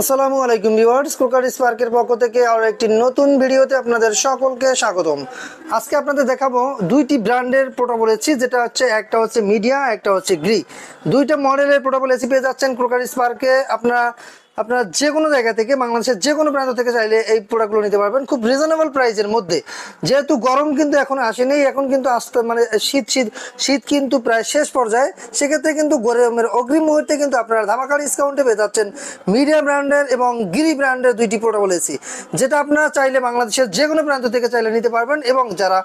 আসসালামু আলাইকুম viewers, cooker স্পার্কের পক্ষ থেকে আর একটি নতুন ভিডিওতে আপনাদের সকলকে স্বাগতম। আজকে আপনাদের দেখাবো দুইটি ব্র্যান্ডের পোর্টেবল এসি, যেটা হচ্ছে একটা হচ্ছে মিডিয়া, একটা হচ্ছে গ্রি। দুইটা মডেলের পোর্টেবল এসি পেয়ে যাচ্ছেন কুকার স্পার্কে। আপনারা আপনারা যে কোনো জায়গা থেকে, বাংলাদেশের যে কোনো প্রান্ত থেকে চাইলে এই প্রোডাক্টগুলো নিতে পারবেন খুব রিজনেবল প্রাইসের মধ্যে। যেহেতু গরম কিন্তু এখন আসেনি, এখন কিন্তু আসতে মানে শীত শীত শীত কিন্তু প্রায় শেষ পর্যায়ে। সেক্ষেত্রে কিন্তু গরমের অগ্রিম মুহূর্তে কিন্তু আপনারা ধামাকা ডিসকাউন্টে পেয়ে যাচ্ছেন মিডিয়া ব্র্যান্ডের এবং গিরি ব্র্যান্ডের দুইটি প্রোডাক্ট এসি যেটা আপনারা চাইলে বাংলাদেশের যে কোনো প্রান্ত থেকে চাইলে নিতে পারবেন এবং যারা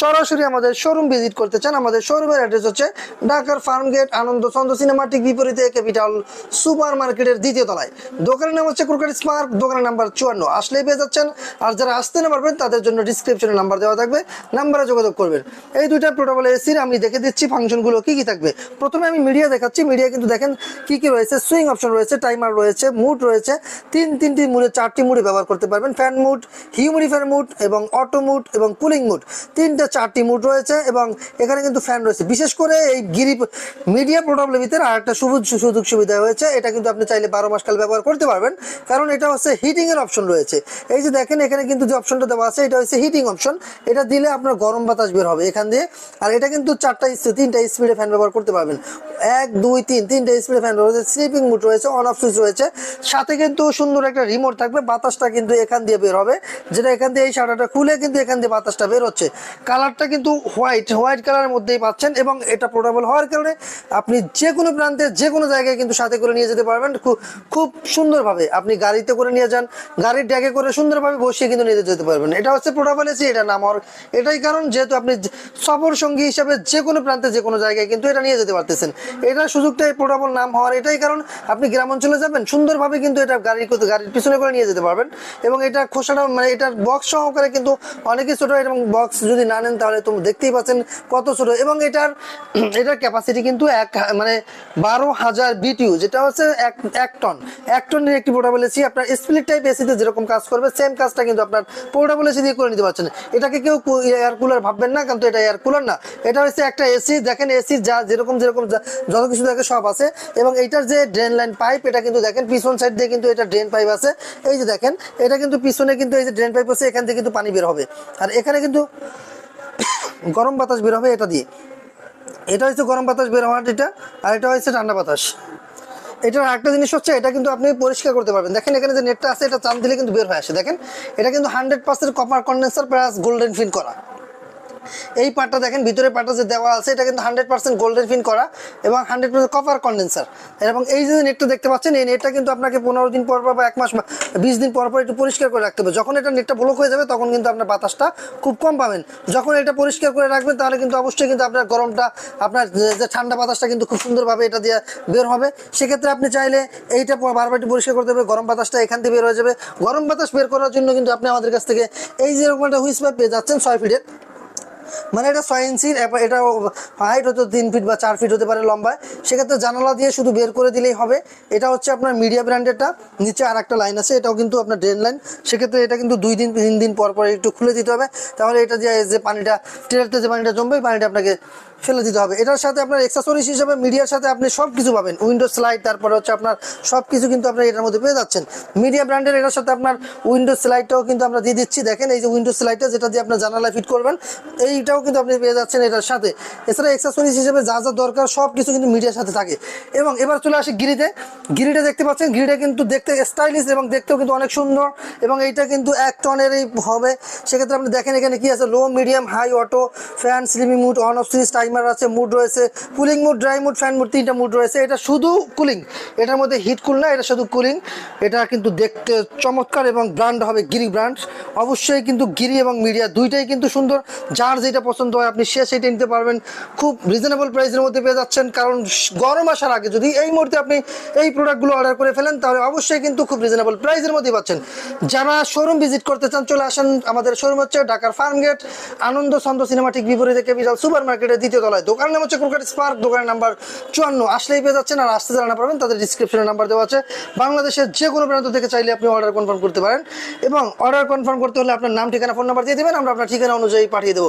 সরাসরি আমাদের শোরুম ভিজিট করতে চান, আমাদের শোরুমের অ্যাড্রেস হচ্ছে ঢাকার Farm Gate Ananda Chandra cinematic বিপরীতে ক্যাপিটাল সুপার মার্কেটের দ্বিতীয় তলায়। দোকানের নাম হচ্ছে ক্রুকার স্মার্ট, দোকানের নাম্বার চুয়ান্ন। আসলেই পেয়ে যাচ্ছেন। আর যারা আসতে না পারবেন, তাদের জন্য ডিসক্রিপশনে নাম্বার দেওয়া থাকবে নাম্বারে যোগাযোগ করবেন। এই দুইটা পোর্টেবল এসির আমি দেখে দিচ্ছি ফাংশনগুলো কি কি থাকবে। প্রথমে আমি মিডিয়া দেখাচ্ছি। মিডিয়া কিন্তু দেখেন কি কি রয়েছে? সুইং অপশন রয়েছে টাইমার রয়েছে মুড রয়েছে। তিন তিনটি মুডে চারটি মুডে ব্যবহার করতে পারবেন। ফ্যান মুড হিউমিডিফায়ার মুড এবং অটো মুড এবং কুলিং মুড তিনটা চারটি মুড রয়েছে এবং এখানে কিন্তু ফ্যান রয়েছে। বিশেষ করে এই গিরি মিডিয়া পোর্টেবলের ভিতরে আর একটা সুযোগ সুযোগ সুবিধা হয়েছে। এটা কিন্তু আপনি চাইলে বারো মাস কাল ব্যবহার করতে পারবেন। কারণ এটা হচ্ছে হিটিং এর অপশন রয়েছে। এই যে দেখেন, এখানে কিন্তু যে অপশনটা দেওয়া আছে, এটা হচ্ছে হিটিং অপশন এটা দিলে আপনার গরম বাতাস বের হবে এখান দিয়ে। আর এটা কিন্তু চারটা তিনটা স্পিডে ফ্যান ব্যবহার করতে পারবেন। এক, দুই, তিন, তিনটা স্পিডে ফ্যান রয়েছে স্লিপিং মুড রয়েছে অন অফ সুইচ রয়েছে। সাথে কিন্তু সুন্দর একটা রিমোট থাকবে, বাতাসটা কিন্তু এখান দিয়ে বের হবে। যেটা এখান দিয়ে এই শাটারটা খুলে কিন্তু এখান দিয়ে বাতাসটা বের হচ্ছে। কালারটা কিন্তু হোয়াইট হোয়াইট কালারের মধ্যেই পাচ্ছেন এবং এটা পোর্টেবল হওয়ার কারণে আপনি যে কোনো প্রান্তে যে কোনো জায়গায় কিন্তু সাথে করে নিয়ে যেতে পারবেন। খুব খুব সুন্দরভাবে আপনি গাড়িতে করে নিয়ে যান, গাড়ির ড্যাগে করে সুন্দরভাবে বসিয়ে কিন্তু নিয়ে যেতে পারবেন। এটা হচ্ছে পোর্টেবল এসি এটা নাম হওয়ার এটাই কারণ যেহেতু আপনি সফর সঙ্গী হিসাবে যে কোনো প্রান্তে যে কোনো জায়গায় কিন্তু এটা নিয়ে যেতে পারতেছেন। এটার সুযোগটা এই পোর্টেবল নাম হওয়ার, এটাই কারণ আপনি গ্রাম অঞ্চলে যাবেন, সুন্দরভাবে কিন্তু এটা গাড়ির গাড়ির পিছনে করে নিয়ে যেতে পারবেন এবং এটা খোসাটা মানে এটার বক্স সহকারে কিন্তু অনেকই ছোট এবং বক্স যদি না নেন তাহলে তো দেখতেই পাচ্ছেন কত ছোট। এবং এটার এটার ক্যাপাসিটি কিন্তু এক মানে বারো হাজার বিটিউ যেটা হচ্ছে এক এক টন এক টনের একটি পোর্টেবল এসি আপনার স্প্লিট টাইপ এসিতে যেরকম কাজ করবে সেম কাজটা কিন্তু আপনার পোর্টেবল এসি দিয়ে করে নিতে পারছেন। এটাকে কেউ এয়ার কুলার ভাববেন না, কিন্তু এটা এয়ার কুলার না। এটা হচ্ছে একটা এসি দেখেন এসি যা যেরকম যেরকম যত কিছু দেখে সব আছে। এবং এইটার যে ড্রেন লাইন পাইপ এটা কিন্তু দেখেন, পিছন সাইড দিয়ে কিন্তু এটা ড্রেন পাইপ আছে। এই যে দেখেন, এটা কিন্তু পিছনে কিন্তু এই যে ড্রেন পাইপ আছে, এখান থেকে কিন্তু পানি বের হবে। আর এখানে কিন্তু গরম বাতাস বের হবে এটা দিয়ে। এটা হচ্ছে গরম বাতাস বের হওয়ার এটা আর এটা হচ্ছে ঠান্ডা বাতাস। এটার আরেকটা জিনিস হচ্ছে, এটা কিন্তু আপনি পরিষ্কার করতে পারবেন। দেখেন এখানে যে নেটটা আছে, এটা চান দিলে কিন্তু বের হয়ে আসে। দেখেন, এটা কিন্তু hundred percent copper condenser plus golden fin করা। এই পার্টটা দেখেন ভিতরে পার্টটা যে দেওয়া আছে, এটা কিন্তু হান্ড্রেড পার্সেন্ট গোল্ডেন ফিন করা এবং হান্ড্রেড পার্সেন্ট কপার কন্ডেন্সার এবং এই যে নেটটা দেখতে পাচ্ছেন, এই নেটটা কিন্তু আপনাকে পনেরো দিন পর বা এক মাস বিশ দিন পর পর একটু পরিষ্কার করে রাখতে হবে। যখন এটা নেটটা ব্লক হয়ে যাবে, তখন কিন্তু আপনার বাতাসটা খুব কম পাবেন। যখন এটা পরিষ্কার করে রাখবেন, তাহলে কিন্তু অবশ্যই কিন্তু আপনার গরমটা, আপনার যে- ঠান্ডা বাতাসটা কিন্তু খুব সুন্দরভাবে এটা দিয়ে বের হবে। সেক্ষেত্রে আপনি চাইলে এইটা বারবার একটু পরিষ্কার করতে হবে, গরম বাতাসটা এখান থেকে বের হয়ে যাবে। গরম বাতাস বের করার জন্য কিন্তু আপনি আমাদের কাছ থেকে এই যে এরকম একটা হুইস পেয়ে যাচ্ছেন ছয় ফিটের মানে এটা ছয় ইঞ্চির এটা হাইট হয়তো তিন ফিট বা চার ফিট হতে পারে লম্বায়। সেক্ষেত্রে জানালা দিয়ে শুধু বের করে দিলেই হবে। এটা হচ্ছে আপনার মিডিয়া ব্র্যান্ডেরটা নিচে আর একটা লাইন আছে, এটাও কিন্তু আপনার ড্রেন লাইন সেক্ষেত্রে এটা কিন্তু দুই দিন, তিন দিন পর পর একটু খুলে দিতে হবে। তাহলে এটা দিয়ে যে পানিটা ট্রেলারতে যে পানিটা জমবে এই পানিটা আপনাকে ফেলে দিতে হবে। এটার সাথে আপনার এক্সেসরিজ হিসাবে মিডিয়ার সাথে আপনি সব কিছু পাবেন। উইন্ডো স্লাইড তারপরে হচ্ছে আপনার সব কিছু কিন্তু আপনার এটার মধ্যে পেয়ে যাচ্ছেন। মিডিয়া ব্র্যান্ডের এটার সাথে আপনার উইন্ডো স্লাইডটাও কিন্তু আমরা দিয়ে দিচ্ছি। দেখেন এই যে উইন্ডো স্লাইডটা যেটা দিয়ে আপনার জানালায় ফিট করবেন এইটাও কিন্তু আপনি পেয়ে যাচ্ছেন এটার সাথে। এছাড়া এক্সেসরিজ হিসেবে যা যা দরকার সব কিছু কিন্তু মিডিয়ার সাথে থাকে। এবং এবার চলে আসি গিরিতে। গিরিটা দেখতে পাচ্ছেন, গিরিটা কিন্তু দেখতে স্টাইলিশ এবং দেখতেও কিন্তু অনেক সুন্দর এবং এইটা কিন্তু এক টনেরই হবে। সেক্ষেত্রে আপনি দেখেন এখানে কি আছে? Low medium high auto fan sleeping mode on off switch timer আছে মুড রয়েছে cooling mode dry mode fan mode তিনটা মুড রয়েছে। এটা শুধু কুলিং এটার মধ্যে হিট কুল না, এটা শুধু কুলিং এটা কিন্তু দেখতে চমৎকার এবং ব্র্যান্ড হবে গিরি ব্র্যান্ড অবশ্যই কিন্তু গিরি এবং মিডিয়া দুইটাই কিন্তু সুন্দর। যার যেটা পছন্দ হয়, আপনি সে সেটা নিতে পারবেন। খুব রিজনেবল প্রাইসের মধ্যে পেয়ে যাচ্ছেন, কারণ গরম আসার আগে যদি এই মুহূর্তে আপনি এই প্রোডাক্টগুলো অর্ডার করে ফেলেন, তাহলে অবশ্যই কিন্তু খুব রিজনেবল প্রাইসের মধ্যে পাচ্ছেন। যারা শোরুম ভিজিট করতে চান, চলে আসেন আমাদের শোরুম হচ্ছে ঢাকার ফার্ম গেট আনন্দ ছন্দ সিনেমাটিক বিপরীতে ক্যাপিটাল সুপার মার্কেটের দ্বিতীয় তলায়। দোকান নাম হচ্ছে ক্রিকেট স্পার্ক দোকানের নাম্বার চুয়ান্ন। আসলেই পেয়ে যাচ্ছেন আর আসতে যারা না পারবেন, তাদের ডিসক্রিপশনে নাম্বার দেওয়া আছে। বাংলাদেশের যে কোনো প্রান্ত থেকে চাইলে আপনি অর্ডার কনফার্ম করতে পারেন। এবং অর্ডার কনফার্ম করতে হলে আপনার নাম, ঠিকানা ফোন নাম্বার দিয়ে দেবেন, আমরা আপনার ঠিকানা অনুযায়ী পাঠিয়ে দেবো।